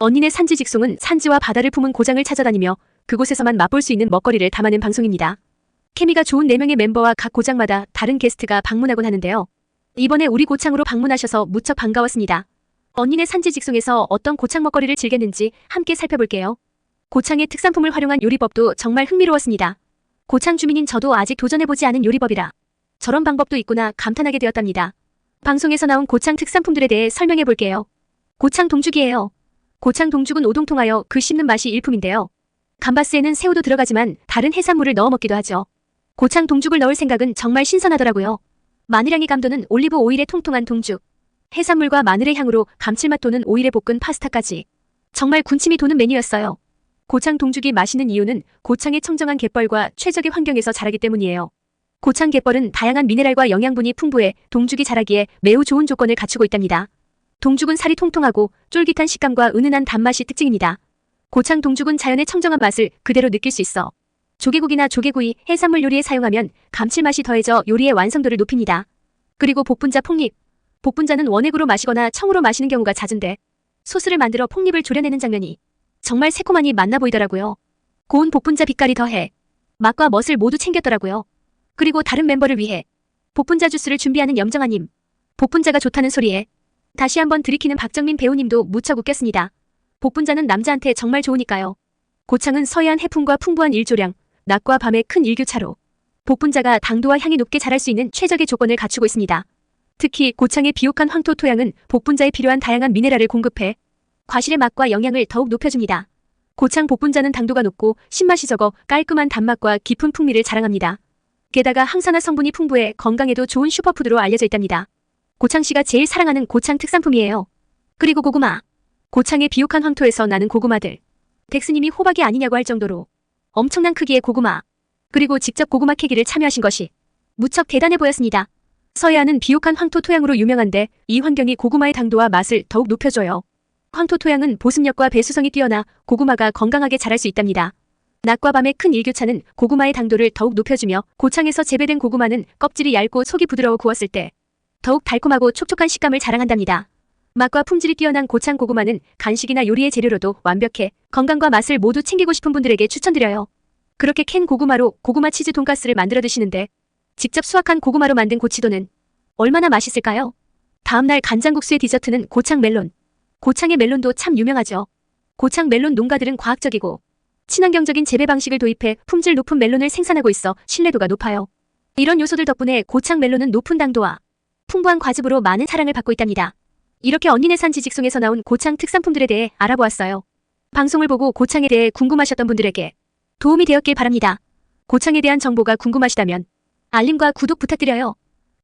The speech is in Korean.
언니네 산지 직송은 산지와 바다를 품은 고장을 찾아다니며 그곳에서만 맛볼 수 있는 먹거리를 담아낸 방송입니다. 케미가 좋은 4명의 멤버와 각 고장마다 다른 게스트가 방문하곤 하는데요. 이번에 우리 고창으로 방문하셔서 무척 반가웠습니다. 언니네 산지 직송에서 어떤 고창 먹거리를 즐겼는지 함께 살펴볼게요. 고창의 특산품을 활용한 요리법도 정말 흥미로웠습니다. 고창 주민인 저도 아직 도전해보지 않은 요리법이라 저런 방법도 있구나 감탄하게 되었답니다. 방송에서 나온 고창 특산품들에 대해 설명해 볼게요. 고창 동죽이에요. 고창 동죽은 오동통하여 그 씹는 맛이 일품인데요. 감바스에는 새우도 들어가지만 다른 해산물을 넣어 먹기도 하죠. 고창 동죽을 넣을 생각은 정말 신선하더라고요. 마늘향이 감도는 올리브 오일에 통통한 동죽. 해산물과 마늘의 향으로 감칠맛 도는 오일에 볶은 파스타까지. 정말 군침이 도는 메뉴였어요. 고창 동죽이 맛있는 이유는 고창의 청정한 갯벌과 최적의 환경에서 자라기 때문이에요. 고창 갯벌은 다양한 미네랄과 영양분이 풍부해 동죽이 자라기에 매우 좋은 조건을 갖추고 있답니다. 동죽은 살이 통통하고 쫄깃한 식감과 은은한 단맛이 특징입니다. 고창 동죽은 자연의 청정한 맛을 그대로 느낄 수 있어 조개고기나 조개구이, 해산물 요리에 사용하면 감칠맛이 더해져 요리의 완성도를 높입니다. 그리고 복분자 폭립. 복분자는 원액으로 마시거나 청으로 마시는 경우가 잦은데 소스를 만들어 폭립을 졸여내는 장면이 정말 새콤하니 맛나 보이더라고요. 고운 복분자 빛깔이 더해 맛과 멋을 모두 챙겼더라고요. 그리고 다른 멤버를 위해 복분자 주스를 준비하는 염정아님. 복분자가 좋다는 소리에 다시 한번 들이키는 박정민 배우님도 무척 웃겼습니다. 복분자는 남자한테 정말 좋으니까요. 고창은 서해안 해풍과 풍부한 일조량, 낮과 밤의 큰 일교차로 복분자가 당도와 향이 높게 자랄 수 있는 최적의 조건을 갖추고 있습니다. 특히 고창의 비옥한 황토 토양은 복분자에 필요한 다양한 미네랄을 공급해 과실의 맛과 영양을 더욱 높여줍니다. 고창 복분자는 당도가 높고 신맛이 적어 깔끔한 단맛과 깊은 풍미를 자랑합니다. 게다가 항산화 성분이 풍부해 건강에도 좋은 슈퍼푸드로 알려져 있답니다. 고창시가 제일 사랑하는 고창 특산품이에요. 그리고 고구마. 고창의 비옥한 황토에서 나는 고구마들. 덱스님이 호박이 아니냐고 할 정도로 엄청난 크기의 고구마. 그리고 직접 고구마 캐기를 참여하신 것이 무척 대단해 보였습니다. 서해안은 비옥한 황토 토양으로 유명한데 이 환경이 고구마의 당도와 맛을 더욱 높여줘요. 황토 토양은 보습력과 배수성이 뛰어나 고구마가 건강하게 자랄 수 있답니다. 낮과 밤의 큰 일교차는 고구마의 당도를 더욱 높여주며 고창에서 재배된 고구마는 껍질이 얇고 속이 부드러워 구웠을 때 더욱 달콤하고 촉촉한 식감을 자랑한답니다. 맛과 품질이 뛰어난 고창 고구마는 간식이나 요리의 재료로도 완벽해 건강과 맛을 모두 챙기고 싶은 분들에게 추천드려요. 그렇게 캔 고구마로 고구마 치즈 돈가스를 만들어 드시는데 직접 수확한 고구마로 만든 고치도는 얼마나 맛있을까요? 다음날 간장국수의 디저트는 고창 멜론. 고창의 멜론도 참 유명하죠. 고창 멜론 농가들은 과학적이고 친환경적인 재배 방식을 도입해 품질 높은 멜론을 생산하고 있어 신뢰도가 높아요. 이런 요소들 덕분에 고창 멜론은 높은 당도와 풍부한 과즙으로 많은 사랑을 받고 있답니다. 이렇게 언니네 산 지 직송에서 나온 고창 특산품들에 대해 알아보았어요. 방송을 보고 고창에 대해 궁금하셨던 분들에게 도움이 되었길 바랍니다. 고창에 대한 정보가 궁금하시다면 알림과 구독 부탁드려요.